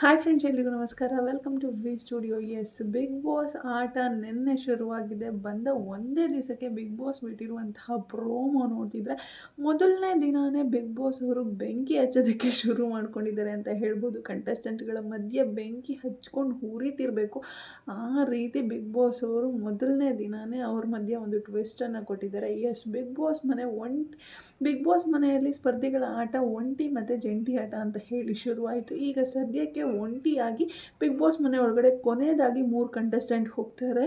Hi friends ಎಲ್ರಿಗೂ ನಮಸ್ಕಾರ. Welcome to V studio yes Bigg Boss ಆಟ ನಿನ್ನೆ ಶುರುವಾಗಿದೆ. ಬಂದ ಒಂದೇ ದಿವಸಕ್ಕೆ ಬಿಗ್ ಬಾಸ್ ಬಿಟ್ಟಿರುವಂತಹ ಪ್ರೋಮೋ ನೋಡ್ತಿದ್ರೆ ಮೊದಲನೇ ದಿನಾನೇ ಬಿಗ್ ಬಾಸ್ ಅವರು ಬೆಂಕಿ ಹಚ್ಚೋದಕ್ಕೆ ಶುರು ಮಾಡ್ಕೊಂಡಿದ್ದಾರೆ ಅಂತ ಹೇಳ್ಬೋದು. ಕಂಟೆಸ್ಟೆಂಟ್ಗಳ ಮಧ್ಯೆ ಬೆಂಕಿ ಹಚ್ಕೊಂಡು ಹುರಿತಿರಬೇಕು. ಆ ರೀತಿ ಬಿಗ್ ಬಾಸ್ ಅವರು ಮೊದಲನೇ ದಿನಾನೇ ಅವ್ರ ಮಧ್ಯೆ ಒಂದು ಟ್ವಿಸ್ಟನ್ನು ಕೊಟ್ಟಿದ್ದಾರೆ. ಎಸ್ ಬಿಗ್ ಬಾಸ್ ಮನೆ ಒಂಟಿ ಬಿಗ್ ಬಾಸ್ ಮನೆಯಲ್ಲಿ ಸ್ಪರ್ಧಿಗಳ ಆಟ ಒಂಟಿ ಮತ್ತು ಜಂಟಿ ಆಟ ಅಂತ ಹೇಳಿ ಶುರುವಾಯಿತು. ಈಗ ಸದ್ಯಕ್ಕೆ ಒಂಟಿಯಾಗಿ ಬಿಗ್ ಬಾಸ್ ಮನೆ ಒಳಗಡೆ ಕೊನೆಯದಾಗಿ ಮೂರು ಕಂಟೆಸ್ಟೆಂಟ್ ಹೋಗ್ತಾರೆ.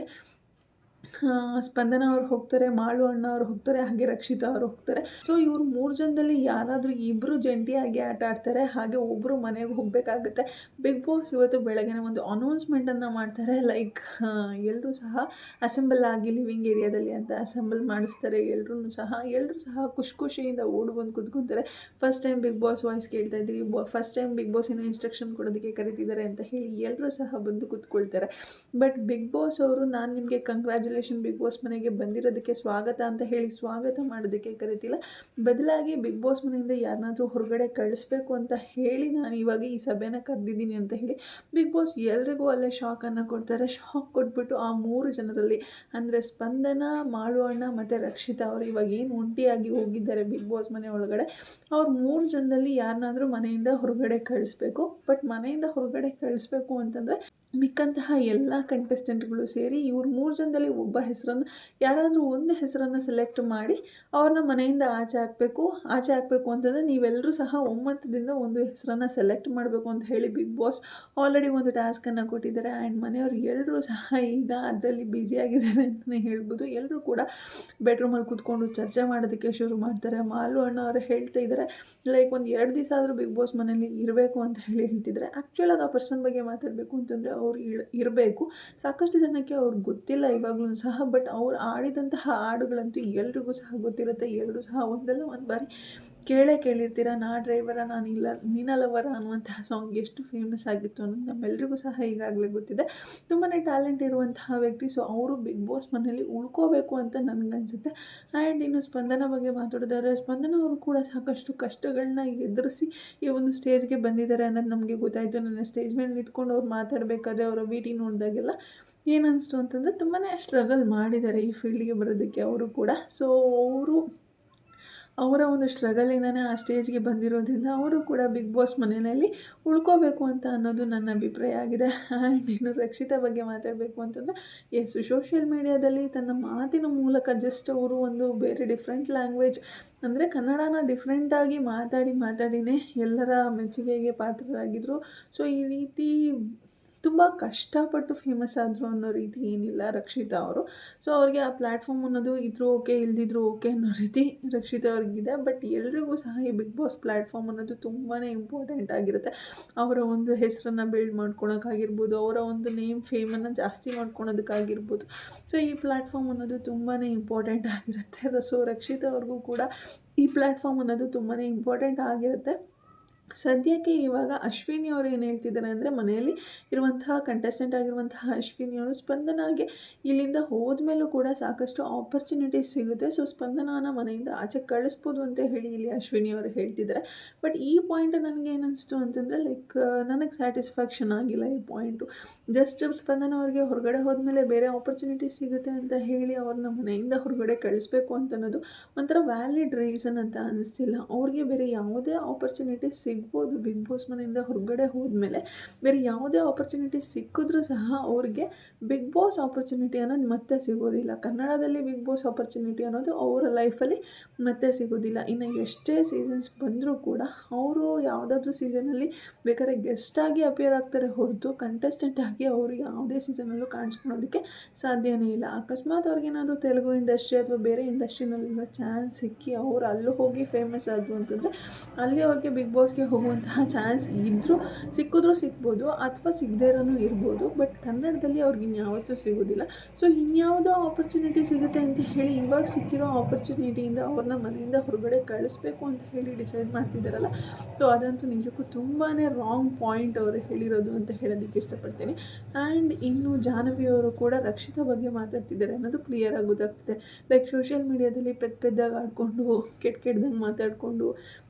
ಸ್ಪಂದನ ಅವ್ರು ಹೋಗ್ತಾರೆ, ಮಾಳು ಅಣ್ಣ ಅವ್ರು ಹೋಗ್ತಾರೆ, ಹಾಗೆ ರಕ್ಷಿತಾ ಅವ್ರು ಹೋಗ್ತಾರೆ. ಸೊ ಇವ್ರು ಮೂರು ಜನದಲ್ಲಿ ಯಾರಾದರೂ ಇಬ್ಬರು ಜಂಟಿಯಾಗಿ ಆಟ ಆಡ್ತಾರೆ, ಹಾಗೆ ಒಬ್ಬರು ಮನೆಗೆ ಹೋಗಬೇಕಾಗುತ್ತೆ. ಬಿಗ್ ಬಾಸ್ ಇವತ್ತು ಬೆಳಗ್ಗೆ ಒಂದು ಅನೌನ್ಸ್ಮೆಂಟನ್ನು ಮಾಡ್ತಾರೆ. ಲೈಕ್ ಎಲ್ಲರೂ ಸಹ ಅಸೆಂಬಲ್ ಆಗಿ ಲಿವಿಂಗ್ ಏರಿಯಾದಲ್ಲಿ ಅಂತ ಅಸೆಂಬಲ್ ಮಾಡಿಸ್ತಾರೆ. ಎಲ್ಲರೂ ಸಹ ಎಲ್ಲರೂ ಸಹ ಖುಷಿ ಖುಷಿಯಿಂದ ಓಡಿ ಬಂದು ಕುತ್ಕೊತಾರೆ. First time Bigg Boss voice ಕೇಳ್ತಾ ಇದ್ದೀವಿ ಫಸ್ಟ್ ಟೈಮ್ ಬಿಗ್ ಬಾಸ್ ಏನೋ ಇನ್ಸ್ಟ್ರಕ್ಷನ್ ಕೊಡೋದಕ್ಕೆ ಕರಿತಿದ್ದಾರೆ ಅಂತ ಹೇಳಿ ಎಲ್ಲರೂ ಸಹ ಬಂದು ಕೂತ್ಕೊಳ್ತಾರೆ. ಬಟ್ ಬಿಗ್ ಬಾಸ್ ಅವರು ನಾನು ನಿಮಗೆ ಬಿಗ್ ಬಾಸ್ ಮನೆಗೆ ಬಂದಿರೋದಕ್ಕೆ ಸ್ವಾಗತ ಅಂತ ಹೇಳಿ ಸ್ವಾಗತ ಮಾಡೋದಕ್ಕೆ ಕರಿತಿಲ್ಲ. ಬದಲಾಗಿ ಬಿಗ್ ಬಾಸ್ ಮನೆಯಿಂದ ಯಾರನ್ನಾದರೂ ಹೊರಗಡೆ ಕಳಿಸ್ಬೇಕು ಅಂತ ಹೇಳಿ ನಾನು ಇವಾಗ ಈ ಸಭೆನ ಕರೆದಿದ್ದೀನಿ ಅಂತ ಹೇಳಿ ಬಿಗ್ ಬಾಸ್ ಎಲ್ರಿಗೂ ಅಲ್ಲೇ ಶಾಕನ್ನು ಕೊಡ್ತಾರೆ. ಶಾಕ್ ಕೊಟ್ಬಿಟ್ಟು ಆ ಮೂರು ಜನರಲ್ಲಿ ಅಂದರೆ ಸ್ಪಂದನ, ಮಾಳುವಣ್ಣ ಮತ್ತು ರಕ್ಷಿತಾ ಅವರು ಇವಾಗ ಏನು ಒಂಟಿಯಾಗಿ ಹೋಗಿದ್ದಾರೆ ಬಿಗ್ ಬಾಸ್ ಮನೆ ಒಳಗಡೆ, ಅವ್ರು ಮೂರು ಜನದಲ್ಲಿ ಯಾರನ್ನಾದರೂ ಮನೆಯಿಂದ ಹೊರಗಡೆ ಕಳಿಸ್ಬೇಕು. ಬಟ್ ಮನೆಯಿಂದ ಹೊರಗಡೆ ಕಳಿಸ್ಬೇಕು ಅಂತಂದರೆ ಮಿಕ್ಕಂತಹ ಎಲ್ಲ ಕಂಟೆಸ್ಟೆಂಟ್ಗಳು ಸೇರಿ ಇವ್ರು ಮೂರು ಜನದಲ್ಲಿ ಒಬ್ಬ ಹೆಸರನ್ನು, ಯಾರಾದರೂ ಒಂದು ಹೆಸರನ್ನು ಸೆಲೆಕ್ಟ್ ಮಾಡಿ ಅವ್ರನ್ನ ಮನೆಯಿಂದ ಆಚೆ ಹಾಕಬೇಕು. ಆಚೆ ಹಾಕಬೇಕು ಅಂತಂದರೆ ನೀವೆಲ್ಲರೂ ಸಹ ಒಮ್ಮತದಿಂದ ಒಂದು ಹೆಸರನ್ನು ಸೆಲೆಕ್ಟ್ ಮಾಡಬೇಕು ಅಂತ ಹೇಳಿ ಬಿಗ್ ಬಾಸ್ ಆಲ್ರೆಡಿ ಒಂದು ಟಾಸ್ಕನ್ನು ಕೊಟ್ಟಿದ್ದಾರೆ. ಆ್ಯಂಡ್ ಮನೆಯವರು ಎಲ್ಲರೂ ಸಹ ಈಗ ಅದರಲ್ಲಿ ಬ್ಯುಸಿಯಾಗಿದ್ದಾರೆ ಅಂತಲೇ ಹೇಳ್ಬೋದು. ಎಲ್ಲರೂ ಕೂಡ ಬೆಡ್ರೂಮಲ್ಲಿ ಕೂತ್ಕೊಂಡು ಚರ್ಚೆ ಮಾಡೋದಕ್ಕೆ ಶುರು ಮಾಡ್ತಾರೆ. ಮಾಲು ಅಣ್ಣ ಅವರು ಹೇಳ್ತಾ ಇದ್ದಾರೆ, ಲೈಕ್ ಒಂದು ಎರಡು ದಿವಸ ಆದರೂ ಬಿಗ್ ಬಾಸ್ ಮನೇಲಿ ಇರಬೇಕು ಅಂತ ಹೇಳಿ ಹೇಳ್ತಿದ್ದಾರೆ. ಆ್ಯಕ್ಚುಲಾಗಿ ಆ ಪರ್ಸನ್ ಬಗ್ಗೆ ಮಾತಾಡಬೇಕು ಅಂತಂದರೆ ಅವ್ರು ಇರಬೇಕು. ಸಾಕಷ್ಟು ಜನಕ್ಕೆ ಅವ್ರು ಗೊತ್ತಿಲ್ಲ ಇವಾಗಲೂ ಸಹ ಬಟ್ ಅವ್ರು ಆಡಿದಂತಹ ಹಾಡುಗಳಂತೂ ಎಲ್ರಿಗೂ ಸಹ ಗೊತ್ತಿರುತ್ತೆ. ಎಲ್ಲರೂ ಸಹ ಒಂದಲ್ಲ ಒಂದು ಬಾರಿ ಕೇಳೇ ಕೇಳಿರ್ತೀರ, ನಾ ಡ್ರೈವರ ಇಲ್ಲ, ನೀನಲ್ಲವರ ಅನ್ನುವಂತಹ ಸಾಂಗ್ ಎಷ್ಟು ಫೇಮಸ್ ಆಗಿತ್ತು ಅನ್ನೋದು ನಮ್ಮೆಲ್ರಿಗೂ ಸಹ ಈಗಾಗಲೇ ಗೊತ್ತಿದೆ. ತುಂಬಾ ಟ್ಯಾಲೆಂಟ್ ಇರುವಂತಹ ವ್ಯಕ್ತಿ ಸೊ ಅವರು ಬಿಗ್ ಬಾಸ್ ಮನೇಲಿ ಉಳ್ಕೋಬೇಕು ಅಂತ ನನಗನ್ಸುತ್ತೆ. ಆ್ಯಂಡ್ ಇನ್ನು ಸ್ಪಂದನ ಬಗ್ಗೆ ಮಾತಾಡಿದಾರೆ, ಸ್ಪಂದನ ಅವರು ಕೂಡ ಸಾಕಷ್ಟು ಕಷ್ಟಗಳನ್ನ ಎದುರಿಸಿ ಈ ಒಂದು ಸ್ಟೇಜ್ಗೆ ಬಂದಿದ್ದಾರೆ ಅನ್ನೋದು ನಮಗೆ ಗೊತ್ತಾಯಿತು. ನನ್ನ ಸ್ಟೇಜ್ ಮೇಲೆ ನಿಂತ್ಕೊಂಡು ಅವ್ರು ಮಾತಾಡಬೇಕಾದ್ರೆ ಅವರ ವಿಟಿ ನೋಡಿದಾಗೆಲ್ಲ ಏನನ್ನಿಸ್ತು ಅಂತಂದರೆ ತುಂಬಾ ಸ್ಟ್ರಗಲ್ ಮಾಡಿದ್ದಾರೆ ಈ ಫೀಲ್ಡ್ಗೆ ಬರೋದಕ್ಕೆ ಅವರು ಕೂಡ. ಸೊ ಅವರು ಅವರ ಒಂದು ಸ್ಟ್ರಗಲಿಂದನೇ ಆ ಸ್ಟೇಜ್ಗೆ ಬಂದಿರೋದ್ರಿಂದ ಅವರು ಕೂಡ ಬಿಗ್ ಬಾಸ್ ಮನೆಯಲ್ಲಿ ಉಳ್ಕೋಬೇಕು ಅಂತ ಅನ್ನೋದು ನನ್ನ ಅಭಿಪ್ರಾಯ ಆಗಿದೆ. ಇನ್ನು ರಕ್ಷಿತಾ ಬಗ್ಗೆ ಮಾತಾಡಬೇಕು ಅಂತಂದರೆ ಎಸ್ ಸೋಷಿಯಲ್ ಮೀಡಿಯಾದಲ್ಲಿ ತನ್ನ ಮಾತಿನ ಮೂಲಕ ಜಸ್ಟ್ ಅವರು ಒಂದು ಬೇರೆ ಡಿಫ್ರೆಂಟ್ ಲ್ಯಾಂಗ್ವೇಜ್ ಅಂದರೆ ಕನ್ನಡನ ಡಿಫ್ರೆಂಟಾಗಿ ಮಾತಾಡಿ ಮಾತಾಡಿನೇ ಎಲ್ಲರ ಮೆಚ್ಚುಗೆಗೆ ಪಾತ್ರರಾಗಿದ್ದರು ಸೊ ಈ ರೀತಿ ತುಂಬ ಕಷ್ಟಪಟ್ಟು ಫೇಮಸ್ ಆದರು ಅನ್ನೋ ರೀತಿ ಏನಿಲ್ಲ ರಕ್ಷಿತಾ ಅವರು. ಸೊ ಅವ್ರಿಗೆ ಆ ಪ್ಲ್ಯಾಟ್ಫಾರ್ಮ್ ಅನ್ನೋದು ಇದ್ರೂ ಓಕೆ ಇಲ್ದಿದ್ರು ಓಕೆ ಅನ್ನೋ ರೀತಿ ರಕ್ಷಿತಾ ಅವ್ರಿಗಿದೆ. ಬಟ್ ಎಲ್ರಿಗೂ ಸಹ ಈ ಬಿಗ್ ಬಾಸ್ ಪ್ಲ್ಯಾಟ್ಫಾರ್ಮ್ ಅನ್ನೋದು ತುಂಬಾ ಇಂಪಾರ್ಟೆಂಟ್ ಆಗಿರುತ್ತೆ. ಅವರ ಒಂದು ಹೆಸರನ್ನು ಬಿಲ್ಡ್ ಮಾಡ್ಕೊಳೋಕ್ಕಾಗಿರ್ಬೋದು, ಅವರ ಒಂದು ನೇಮ್ ಫೇಮನ್ನು ಜಾಸ್ತಿ ಮಾಡ್ಕೊಳೋದಕ್ಕಾಗಿರ್ಬೋದು. ಸೊ ಈ ಪ್ಲ್ಯಾಟ್ಫಾರ್ಮ್ ಅನ್ನೋದು ತುಂಬಾ ಇಂಪಾರ್ಟೆಂಟ್ ಆಗಿರುತ್ತೆ. ಸೊ ರಕ್ಷಿತಾ ಅವ್ರಿಗೂ ಕೂಡ ಈ ಪ್ಲ್ಯಾಟ್ಫಾರ್ಮ್ ಅನ್ನೋದು ತುಂಬಾ ಇಂಪಾರ್ಟೆಂಟ್ ಆಗಿರುತ್ತೆ. ಸದ್ಯಕ್ಕೆ ಇವಾಗ ಅಶ್ವಿನಿ ಅವರು ಏನು ಹೇಳ್ತಿದ್ದಾರೆ ಅಂದರೆ ಮನೆಯಲ್ಲಿ ಇರುವಂತಹ ಕಂಟೆಸ್ಟೆಂಟ್ ಆಗಿರುವಂತಹ ಅಶ್ವಿನಿ ಅವರು ಸ್ಪಂದನಾಗೆ ಇಲ್ಲಿಂದ ಹೋದ್ಮೇಲೂ ಕೂಡ ಸಾಕಷ್ಟು ಆಪರ್ಚುನಿಟೀಸ್ ಸಿಗುತ್ತೆ. ಸೊ ಸ್ಪಂದನಾನ ಮನೆಯಿಂದ ಆಚೆ ಕಳಿಸ್ಬೋದು ಅಂತ ಹೇಳಿ ಇಲ್ಲಿ ಅಶ್ವಿನಿ ಅವರು ಹೇಳ್ತಿದ್ದಾರೆ. ಬಟ್ ಈ ಪಾಯಿಂಟ್ ನನಗೆ ಏನಿಸ್ತು ಅಂತಂದರೆ ಲೈಕ್ ನನಗೆ ಸ್ಯಾಟಿಸ್ಫ್ಯಾಕ್ಷನ್ ಆಗಿಲ್ಲ ಈ ಪಾಯಿಂಟು ಜಸ್ಟ್ ಸ್ಪಂದನ ಅವ್ರಿಗೆ ಹೊರಗಡೆ ಹೋದ್ಮೇಲೆ ಬೇರೆ ಆಪರ್ಚುನಿಟೀಸ್ ಸಿಗುತ್ತೆ ಅಂತ ಹೇಳಿ ಅವ್ರನ್ನ ಮನೆಯಿಂದ ಹೊರಗಡೆ ಕಳಿಸ್ಬೇಕು ಅಂತ ಅನ್ನೋದು ಒಂಥರ ವ್ಯಾಲಿಡ್ ರೀಸನ್ ಅಂತ ಅನ್ನಿಸ್ತಿಲ್ಲ ಅವ್ರಿಗೆ ಬೇರೆ ಯಾವುದೇ ಆಪರ್ಚುನಿಟೀಸ್ ಸಿಗ್ ಸಿಗ್ಬೋದು ಬಿಗ್ ಬಾಸ್ ಮನೆಯಿಂದ ಹೊರಗಡೆ ಹೋದ್ಮೇಲೆ ಬೇರೆ ಯಾವುದೇ ಆಪರ್ಚುನಿಟಿ ಸಿಕ್ಕಿದ್ರೂ ಸಹ ಅವ್ರಿಗೆ ಬಿಗ್ ಬಾಸ್ ಆಪರ್ಚುನಿಟಿ ಅನ್ನೋದು ಮತ್ತೆ ಸಿಗೋದಿಲ್ಲ. ಕನ್ನಡದಲ್ಲಿ ಬಿಗ್ ಬಾಸ್ ಆಪರ್ಚುನಿಟಿ ಅನ್ನೋದು ಅವರ ಲೈಫಲ್ಲಿ ಮತ್ತೆ ಸಿಗೋದಿಲ್ಲ. ಇನ್ನು ಎಷ್ಟೇ ಸೀಸನ್ಸ್ ಬಂದರೂ ಕೂಡ ಅವರು ಯಾವುದಾದ್ರೂ ಸೀಸನಲ್ಲಿ ಬೇಕಾದ್ರೆ ಗೆಸ್ಟಾಗಿ ಅಪಿಯರ್ ಆಗ್ತಾರೆ ಹೊರತು ಕಂಟೆಸ್ಟೆಂಟ್ ಆಗಿ ಅವರು ಯಾವುದೇ ಸೀಸನಲ್ಲೂ ಕಾಣಿಸ್ಕೊಳೋದಕ್ಕೆ ಸಾಧ್ಯನೇ ಇಲ್ಲ. ಅಕಸ್ಮಾತ್ ಅವ್ರಿಗೇನಾದರೂ ತೆಲುಗು ಇಂಡಸ್ಟ್ರಿ ಅಥವಾ ಬೇರೆ ಇಂಡಸ್ಟ್ರಿನಲ್ಲಿರೋ ಚಾನ್ಸ್ ಸಿಕ್ಕಿ ಅವರು ಅಲ್ಲೂ ಹೋಗಿ ಫೇಮಸ್ ಆದರು ಅಂತಂದರೆ ಅಲ್ಲಿ ಅವ್ರಿಗೆ ಬಿಗ್ ಬಾಸ್ಗೆ ಹೋಗುವಂತಹ ಚಾನ್ಸ್ ಇದ್ದರೂ ಸಿಕ್ಕಿದ್ರೂ ಸಿಗ್ಬೋದು ಅಥವಾ ಸಿಗದೇ ಇರೋನು ಇರ್ಬೋದು ಬಟ್ ಕನ್ನಡದಲ್ಲಿ ಅವ್ರಿಗೆ ಇನ್ಯಾವತ್ತೂ ಸಿಗೋದಿಲ್ಲ. ಸೊ ಇನ್ಯಾವುದೋ ಆಪರ್ಚುನಿಟಿ ಸಿಗುತ್ತೆ ಅಂತ ಹೇಳಿ ಇವಾಗ ಸಿಕ್ಕಿರೋ ಆಪರ್ಚುನಿಟಿಯಿಂದ ಅವ್ರನ್ನ ಮನೆಯಿಂದ ಹೊರಗಡೆ ಕಳಿಸ್ಬೇಕು ಅಂತ ಹೇಳಿ ಡಿಸೈಡ್ ಮಾಡ್ತಿದ್ದಾರಲ್ಲ ಸೊ ಅದಂತೂ ನಿಜಕ್ಕೂ ತುಂಬಾ ರಾಂಗ್ ಪಾಯಿಂಟ್ ಅವರು ಹೇಳಿರೋದು ಅಂತ ಹೇಳೋದಕ್ಕೆ ಇಷ್ಟಪಡ್ತೀನಿ. ಆ್ಯಂಡ್ ಇನ್ನು ಜಾಹ್ನವಿ ಅವರು ಕೂಡ ರಕ್ಷಿತ ಬಗ್ಗೆ ಮಾತಾಡ್ತಿದ್ದಾರೆ ಅನ್ನೋದು ಕ್ಲಿಯರಾಗಿ ಗೊತ್ತಾಗ್ತಿದೆ. ಲೈಕ್ ಸೋಷಿಯಲ್ ಮೀಡಿಯಾದಲ್ಲಿ ಪೆದ್ದ ಪೆದ್ದಾಗಿ ಆಡಿಕೊಂಡು, ಕೆಟ್ಟ ಕೆಟ್ಟದಂಗೆ ಮಾತಾಡಿಕೊಂಡು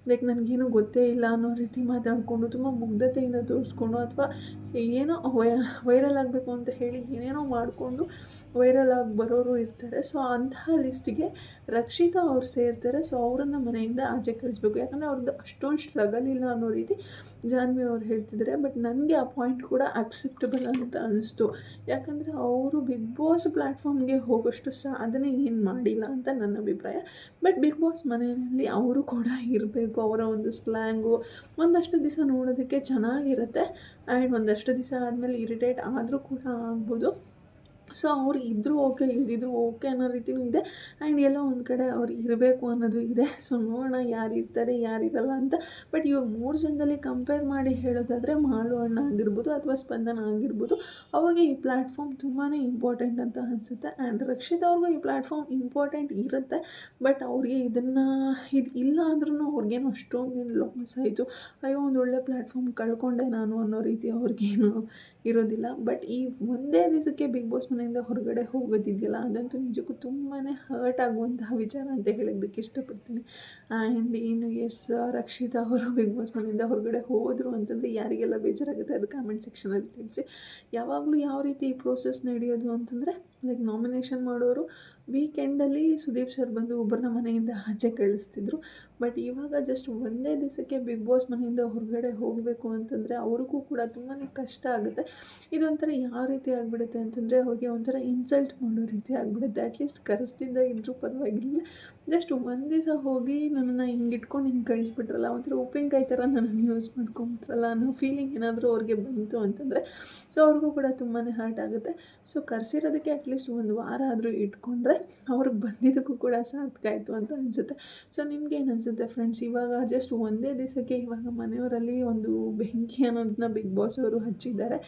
ಲೈಕ್ ನನಗೇನು ಗೊತ್ತೇ ಇಲ್ಲ ಅನ್ನೋ ರೀತಿ ಮಾತಾಡಿಕೊಂಡು, ತುಂಬ ಮುಗ್ಧತೆಯಿಂದ ತೋರಿಸ್ಕೊಂಡು ಅಥವಾ ಏನೋ ವೈರಲ್ ಆಗಬೇಕು ಅಂತ ಹೇಳಿ ಏನೇನೋ ಮಾಡಿಕೊಂಡು ವೈರಲ್ ಆಗಿ ಬರೋರು ಇರ್ತಾರೆ. ಸೊ ಅಂತಹ ಲಿಸ್ಟಿಗೆ ರಕ್ಷಿತಾ ಅವ್ರು ಸೇರ್ತಾರೆ. ಸೊ ಅವರನ್ನು ಮನೆಯಿಂದ ಆಚೆ ಕಳಿಸ್ಬೇಕು. ಯಾಕಂದರೆ ಅವ್ರದ್ದು ಅಷ್ಟೊಂದು ಸ್ಟ್ರಗಲ್ ಇಲ್ಲ ಅನ್ನೋ ರೀತಿ ಜಾನ್ವಿ ಅವ್ರು ಹೇಳ್ತಿದ್ದಾರೆ ಬಟ್ ನನಗೆ ಆ ಪಾಯಿಂಟ್ ಕೂಡ ಅಕ್ಸೆಪ್ಟಬಲ್ ಅಂತ ಅನಿಸ್ತು. ಯಾಕಂದರೆ ಅವರು ಬಿಗ್ ಬಾಸ್ ಪ್ಲ್ಯಾಟ್ಫಾರ್ಮ್ಗೆ ಹೋಗೋಷ್ಟು ಸಾಧನೆ ಏನು ಮಾಡಿಲ್ಲ ಅಂತ ನನ್ನ ಅಭಿಪ್ರಾಯ. ಬಟ್ ಬಿಗ್ ಬಾಸ್ ಮನೆಯಲ್ಲಿ ಅವರು ಕೂಡ ಇರಬೇಕು. ಅವರ ಒಂದು ಸ್ಲ್ಯಾಂಗು ಒಂದಷ್ಟು ದಿವಸ ನೋಡೋದಕ್ಕೆ ಚೆನ್ನಾಗಿರುತ್ತೆ. ಆ್ಯಂಡ್ ಒಂದಷ್ಟು ದಿವಸ ಆದಮೇಲೆ ಇರಿಟೇಟ್ ಆದರೂ ಕೂಡ ಆಗ್ಬೋದು. ಸೊ, ಅವ್ರು ಇದ್ದರೂ ಓಕೆ, ಇಲ್ದಿದ್ರು ಓಕೆ ಅನ್ನೋ ರೀತಿಯೂ ಇದೆ. ಆ್ಯಂಡ್ ಎಲ್ಲೋ ಒಂದು ಕಡೆ ಅವ್ರು ಇರಬೇಕು ಅನ್ನೋದು ಇದೆ. ಸೊ, ನೋಡೋಣ ಯಾರು ಇರ್ತಾರೆ, ಯಾರು ಇರಲ್ಲ ಅಂತ. ಬಟ್ ಇವಾಗ ಮೂರು ಜನದಲ್ಲಿ ಕಂಪೇರ್ ಮಾಡಿ ಹೇಳೋದಾದರೆ ಮಾಳು ಅಣ್ಣ ಆಗಿರ್ಬೋದು ಅಥವಾ ಸ್ಪಂದನ ಆಗಿರ್ಬೋದು, ಅವ್ರಿಗೆ ಈ ಪ್ಲ್ಯಾಟ್ಫಾರ್ಮ್ ತುಂಬಾ ಇಂಪಾರ್ಟೆಂಟ್ ಅಂತ ಅನಿಸುತ್ತೆ. ಆ್ಯಂಡ್ ರಕ್ಷಿತ್ ಅವ್ರಿಗೂ ಈ ಪ್ಲ್ಯಾಟ್ಫಾರ್ಮ್ ಇಂಪಾರ್ಟೆಂಟ್ ಇರುತ್ತೆ. ಬಟ್ ಅವ್ರಿಗೆ ಇದನ್ನು, ಇದು ಇಲ್ಲ ಅಂದ್ರೂ ಅವ್ರಿಗೇನು ಅಷ್ಟೊಂದು ಲಾಸ್ ಆಯಿತು. ಅಯ್ಯೋ, ಒಂದು ಒಳ್ಳೆ ಪ್ಲ್ಯಾಟ್ಫಾರ್ಮ್ ಕಳ್ಕೊಂಡೆ ನಾನು ಅನ್ನೋ ರೀತಿ ಅವ್ರಿಗೇನು ಇರೋದಿಲ್ಲ. ಬಟ್ ಈ ಒಂದೇ ದಿವಸಕ್ಕೆ ಬಿಗ್ ಬಾಸ್ ಮನೆಯಿಂದ ಹೊರಗಡೆ ಹೋಗೋದಿದೆಯಲ್ಲ, ಅದಂತೂ ನಿಜಕ್ಕೂ ತುಂಬಾ ಹರ್ಟ್ ಆಗುವಂತಹ ವಿಚಾರ ಅಂತ ಹೇಳೋದಕ್ಕೆ ಇಷ್ಟಪಡ್ತೀನಿ. ಆ್ಯಂಡ್ ಇನ್ನು ಎಸ್ ರಕ್ಷಿತಾ ಅವರು ಬಿಗ್ ಬಾಸ್ ಮನೆಯಿಂದ ಹೊರಗಡೆ ಹೋದರು ಅಂತಂದರೆ ಯಾರಿಗೆಲ್ಲ ಬೇಜಾರಾಗುತ್ತೆ ಅದು ಕಾಮೆಂಟ್ ಸೆಕ್ಷನಲ್ಲಿ ತಿಳಿಸಿ. ಯಾವಾಗಲೂ ಯಾವ ರೀತಿ ಈ ಪ್ರೋಸೆಸ್ ನಡೆಯೋದು ಅಂತಂದರೆ ಲೈಕ್ ನಾಮಿನೇಷನ್ ಮಾಡೋರು ವೀಕೆಂಡಲ್ಲಿ ಸುದೀಪ್ ಸರ್ ಬಂದು ಒಬ್ಬರನ್ನ ಮನೆಯಿಂದ ಆಚೆ ಕಳಿಸ್ತಿದ್ರು. ಬಟ್ ಇವಾಗ ಜಸ್ಟ್ ಒಂದೇ ದಿವಸಕ್ಕೆ ಬಿಗ್ ಬಾಸ್ ಮನೆಯಿಂದ ಹೊರಗಡೆ ಹೋಗಬೇಕು ಅಂತಂದರೆ ಅವ್ರಿಗೂ ಕೂಡ ತುಂಬಾ ಕಷ್ಟ ಆಗುತ್ತೆ. ಇದೊಂಥರ ಯಾವ ರೀತಿ ಆಗಿಬಿಡುತ್ತೆ ಅಂತಂದರೆ ಅವ್ರಿಗೆ ಒಂಥರ ಇನ್ಸಲ್ಟ್ ಮಾಡೋ ರೀತಿ ಆಗಿಬಿಡುತ್ತೆ. ಅಟ್ಲೀಸ್ಟ್ ಕರೆಸ್ತಿದ್ದ ಇದ್ರೂ ಪರವಾಗಿಲ್ಲ. ಜಸ್ಟ್ ಒಂದು ದಿವಸ ಹೋಗಿ ನನ್ನನ್ನು ಹಿಂಗೆ ಇಟ್ಕೊಂಡು ಹಿಂಗೆ ಕಳಿಸ್ಬಿಟ್ರಲ್ಲ, ಒಂಥರ ಉಪ್ಪಿನಕಾಯಿ ಥರ ನನ್ನನ್ನು ಯೂಸ್ ಮಾಡ್ಕೊಂಬಿಟ್ರಲ್ಲ ಅನ್ನೋ ಫೀಲಿಂಗ್ ಏನಾದರೂ ಅವ್ರಿಗೆ ಬಂತು ಅಂತಂದರೆ ಸೊ ಅವ್ರಿಗೂ ಕೂಡ ತುಂಬಾ ಹರ್ಟ್ ಆಗುತ್ತೆ. ಸೊ ಕರೆಸಿರೋದಕ್ಕೆ ಅಟ್ಲೀಸ್ಟ್ ಒಂದು ವಾರ ಆದರೂ ಇಟ್ಕೊಂಡ್ರೆ ಅವ್ರಿಗೆ ಬಂದಿದ್ದಕ್ಕೂ ಕೂಡ ಸಾರ್ಥಕ ಆಯಿತು ಅಂತ ಅನಿಸುತ್ತೆ. ಸೊ ನಿಮ್ಗೆ ಏನು ಅನಿಸುತ್ತೆ ಫ್ರೆಂಡ್ಸ್ ಇವಾಗ ಜಸ್ಟ್ ಒಂದೇ ದಿವಸಕ್ಕೆ ಇವಾಗ ಮನೆಯವರಲ್ಲಿ ಒಂದು ಬೆಂಕಿ ಅನ್ನೋದನ್ನ ಬಿಗ್ ಬಾಸ್ ಅವರು ಹಚ್ಚಿದ್ದಾರೆ.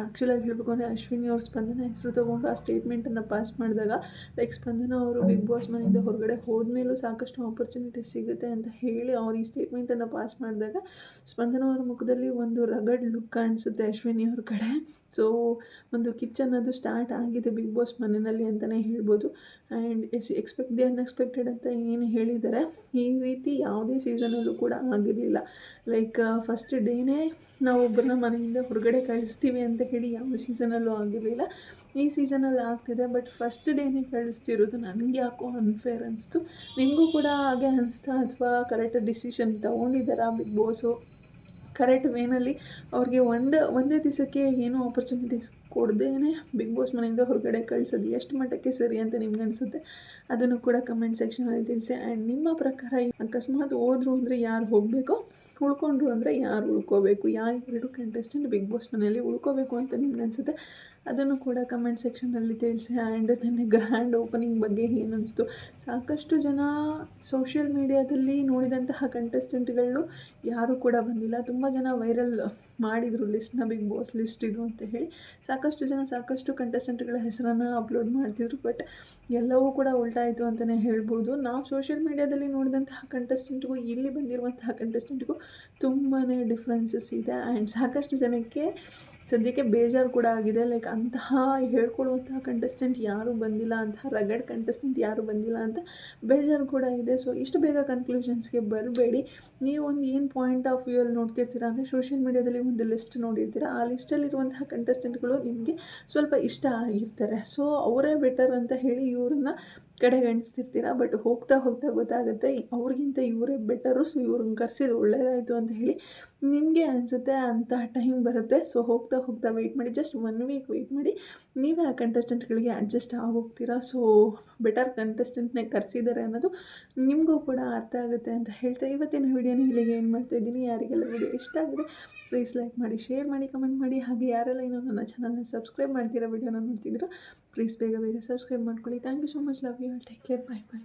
ಆ್ಯಕ್ಚುಲಾಗಿ ಹೇಳಬೇಕು ಅಂದರೆ ಅಶ್ವಿನಿ ಅವ್ರ ಸ್ಪಂದನ ಹೆಸರು ತೊಗೊಂಡು ಆ ಸ್ಟೇಟ್ಮೆಂಟನ್ನು ಪಾಸ್ ಮಾಡಿದಾಗ ಲೈಕ್ ಸ್ಪಂದನ ಅವರು ಬಿಗ್ ಬಾಸ್ ಮನೆಯಿಂದ ಹೊರಗಡೆ ಹೋದ್ಮೇಲೂ ಸಾಕಷ್ಟು ಆಪರ್ಚುನಿಟಿ ಸಿಗುತ್ತೆ ಅಂತ ಹೇಳಿ ಅವ್ರು ಈ ಸ್ಟೇಟ್ಮೆಂಟನ್ನು ಪಾಸ್ ಮಾಡಿದಾಗ ಸ್ಪಂದನ ಅವರ ಮುಖದಲ್ಲಿ ಒಂದು ರಗಡ್ ಲುಕ್ ಕಾಣಿಸುತ್ತೆ ಅಶ್ವಿನಿ ಅವ್ರ ಕಡೆ. ಸೊ ಒಂದು ಕಿಚನ್ ಅದು ಸ್ಟಾರ್ಟ್ ಆಗಿದೆ ಬಿಗ್ ಬಾಸ್ ಮನೆಯಲ್ಲಿ ಅಂತಲೇ ಹೇಳ್ಬೋದು. And yes expect the unexpected ಅಂತ ಏನು ಹೇಳಿದ್ದಾರೆ. ಈ ರೀತಿ ಯಾವುದೇ ಸೀಸನಲ್ಲೂ ಕೂಡ ಆಗಿರಲಿಲ್ಲ. ಲೈಕ್ ಫಸ್ಟ್ ಡೇನೇ ನಾವು ಒಬ್ಬರನ್ನ ಮನೆಯಿಂದ ಹೊರಗಡೆ ಕಳಿಸ್ತೀವಿ. ಅಂತ ಹೇಳಿ ಯಾವ ಸೀಸನಲ್ಲೂ ಆಗಿರಲಿಲ್ಲ. ಈ ಸೀಸನಲ್ಲಿ ಆಗ್ತಿದೆ ಬಟ್ ಫಸ್ಟ್ ಡೇನೇ ಕಳಿಸ್ತಿರೋದು ನನಗೆ ಯಾಕೋ ಅನ್ಫೇರ್ ಅನಿಸ್ತು. ನಿಮಗೂ ಕೂಡ ಹಾಗೆ ಅನಿಸ್ತಾ ಅಥವಾ ಕರೆಕ್ಟ್ ಡಿಸಿಷನ್ ತೊಗೊಂಡಿದ್ದಾರಾ ಬಿಗ್ ಬಾಸು ಕರೆಕ್ಟ್ ವೇನಲ್ಲಿ ಅವ್ರಿಗೆ ಒಂದೇ ಒಂದೇ ದಿವಸಕ್ಕೆ ಏನೂ ಆಪರ್ಚುನಿಟೀಸ್ ಕೊಡ್ದೇನೆ ಬಿಗ್ ಬಾಸ್ ಮನೆಯಿಂದ ಹೊರಗಡೆ ಕಳಿಸೋದು. ಎಷ್ಟು ಮಟ್ಟಕ್ಕೆ ಸರಿ ಅಂತ ನಿಮ್ಗೆ ಅನಿಸುತ್ತೆ? ಅದನ್ನು ಕೂಡ ಕಮೆಂಟ್ ಸೆಕ್ಷನಲ್ಲಿ ತಿಳಿಸಿ. ಆ್ಯಂಡ್ ನಿಮ್ಮ ಪ್ರಕಾರ ಅಕಸ್ಮಾತ್ ಹೋದ್ರು ಅಂದರೆ ಯಾರು ಹೋಗಬೇಕು? ಉಳ್ಕೊಂಡ್ರು ಅಂದರೆ ಯಾರು ಉಳ್ಕೋಬೇಕು? ಯಾವ ಎರಡು ಕಂಟೆಸ್ಟೆಂಟ್ ಬಿಗ್ ಬಾಸ್ ಮನೆಯಲ್ಲಿ ಉಳ್ಕೋಬೇಕು ಅಂತ ನಿಮ್ಗೆ ಅನಿಸುತ್ತೆ? ಅದನ್ನು ಕೂಡ ಕಮೆಂಟ್ ಸೆಕ್ಷನಲ್ಲಿ ತಿಳಿಸಿ. ಆ್ಯಂಡ್ ನನ್ನ ಗ್ರ್ಯಾಂಡ್ ಓಪನಿಂಗ್ ಬಗ್ಗೆ ಏನು ಅನಿಸ್ತು? ಸಾಕಷ್ಟು ಜನ ಸೋಷಿಯಲ್ ಮೀಡಿಯಾದಲ್ಲಿ ನೋಡಿದಂತಹ ಕಂಟೆಸ್ಟೆಂಟ್ಗಳು ಯಾರೂ ಕೂಡ ಬಂದಿಲ್ಲ. ತುಂಬ ಜನ ವೈರಲ್ ಮಾಡಿದರು ಲಿಸ್ಟ್ನ ಬಿಗ್ ಬಾಸ್ ಲಿಸ್ಟ್ ಇದು ಅಂತ ಹೇಳಿ. ಸಾಕಷ್ಟು ಜನ ಸಾಕಷ್ಟು ಕಂಟೆಸ್ಟೆಂಟ್ಗಳ ಹೆಸರನ್ನು ಅಪ್ಲೋಡ್ ಮಾಡ್ತಿದ್ರು ಬಟ್ ಎಲ್ಲವೂ ಕೂಡ ಉಲ್ಟಾಯಿತು ಅಂತಲೇ ಹೇಳ್ಬೋದು. ನಾವು ಸೋಷಿಯಲ್ ಮೀಡ್ಯಾದಲ್ಲಿ ನೋಡಿದಂತಹ ಕಂಟೆಸ್ಟೆಂಟ್ಗೂ ಇಲ್ಲಿ ಬಂದಿರುವಂತಹ ಕಂಟೆಸ್ಟೆಂಟ್ಗೂ ತುಂಬಾ ಡಿಫ್ರೆನ್ಸಸ್ ಇದೆ. ಆ್ಯಂಡ್ ಸಾಕಷ್ಟು ಜನಕ್ಕೆ ಸದ್ಯಕ್ಕೆ ಬೇಜಾರು ಕೂಡ ಆಗಿದೆ. ಲೈಕ್ ಅಂತಹ ಹೇಳ್ಕೊಳ್ಳುವಂತಹ ಕಂಟೆಸ್ಟೆಂಟ್ ಯಾರು ಬಂದಿಲ್ಲ, ಅಂತಹ ರಗಡ್ ಕಂಟೆಸ್ಟೆಂಟ್ ಯಾರೂ ಬಂದಿಲ್ಲ ಅಂತ ಬೇಜಾರು ಕೂಡ ಇದೆ. ಸೊ ಇಷ್ಟು ಬೇಗ ಕನ್ಕ್ಲೂಷನ್ಸ್ಗೆ ಬರಬೇಡಿ. ನೀವು ಒಂದು ಏನು ಪಾಯಿಂಟ್ ಆಫ್ ವ್ಯೂ ಅಲ್ಲಿ ನೋಡ್ತಿರ್ತೀರ ಅಂದರೆ ಸೋಷಿಯಲ್ ಮೀಡ್ಯಾದಲ್ಲಿ ಒಂದು ಲಿಸ್ಟ್ ನೋಡಿರ್ತೀರ. ಆ ಲಿಸ್ಟಲ್ಲಿರುವಂತಹ ಕಂಟೆಸ್ಟೆಂಟ್ಗಳು ನಿಮಗೆ ಸ್ವಲ್ಪ ಇಷ್ಟ ಆಗಿರ್ತಾರೆ. ಸೊ ಅವರೇ ಬೆಟರ್ ಅಂತ ಹೇಳಿ ಇವ್ರನ್ನ ಕಡೆಗಣಿಸ್ತಿರ್ತೀರ ಬಟ್ ಹೋಗ್ತಾ ಹೋಗ್ತಾ ಗೊತ್ತಾಗುತ್ತೆ ಅವ್ರಿಗಿಂತ ಇವರೇ ಬೆಟರು ಸೊ ಇವ್ರನ್ನ ಕರೆಸಿದ್ದು ಒಳ್ಳೆಯದಾಯಿತು ಅಂತ ಹೇಳಿ ನಿಮಗೆ ಅನಿಸುತ್ತೆ ಅಂತ ಟೈಮ್ ಬರುತ್ತೆ. ಸೊ ಹೋಗ್ತಾ ಹೋಗ್ತಾ ವೆಯ್ಟ್ ಮಾಡಿ ಜಸ್ಟ್ ಒನ್ ವೀಕ್ ವೆಯ್ಟ್ ಮಾಡಿ, ನೀವೇ ಆ ಕಂಟೆಸ್ಟೆಂಟ್ಗಳಿಗೆ ಅಡ್ಜಸ್ಟ್ ಆಗೋಗ್ತೀರಾ? ಸೊ ಬೆಟರ್ ಕಂಟೆಸ್ಟೆಂಟ್ನೇ ಕರೆಸಿದ್ದಾರೆ ಅನ್ನೋದು ನಿಮಗೂ ಕೂಡ ಅರ್ಥ ಆಗುತ್ತೆ ಅಂತ ಹೇಳ್ತಾ ಇವತ್ತಿನ ವೀಡಿಯೋನ ಇಲ್ಲಿಗೆ ಏನು ಮಾಡ್ತಾ ಇದ್ದೀನಿ. ಯಾರಿಗೆಲ್ಲ ವಿಡಿಯೋ ಇಷ್ಟ ಆಗಿದೆ ಪ್ಲೀಸ್ ಲೈಕ್ ಮಾಡಿ ಶೇರ್ ಮಾಡಿ ಕಮೆಂಟ್ ಮಾಡಿ. ಹಾಗೆ ಯಾರೆಲ್ಲ ಇನ್ನೂ ನನ್ನ ಚಾನಲ್ನ ಸಬ್ಸ್ಕ್ರೈಬ್ ಮಾಡ್ತೀರಾ ವೀಡಿಯೋನ ನೋಡ್ತಿದ್ರು ಪ್ಲೀಸ್ ಬೇಗ ಬೇಗ ಸಬ್ಸ್ಕ್ರೈಬ್ ಮಾಡ್ಕೊಳ್ಳಿ thank you so much love you take care bye bye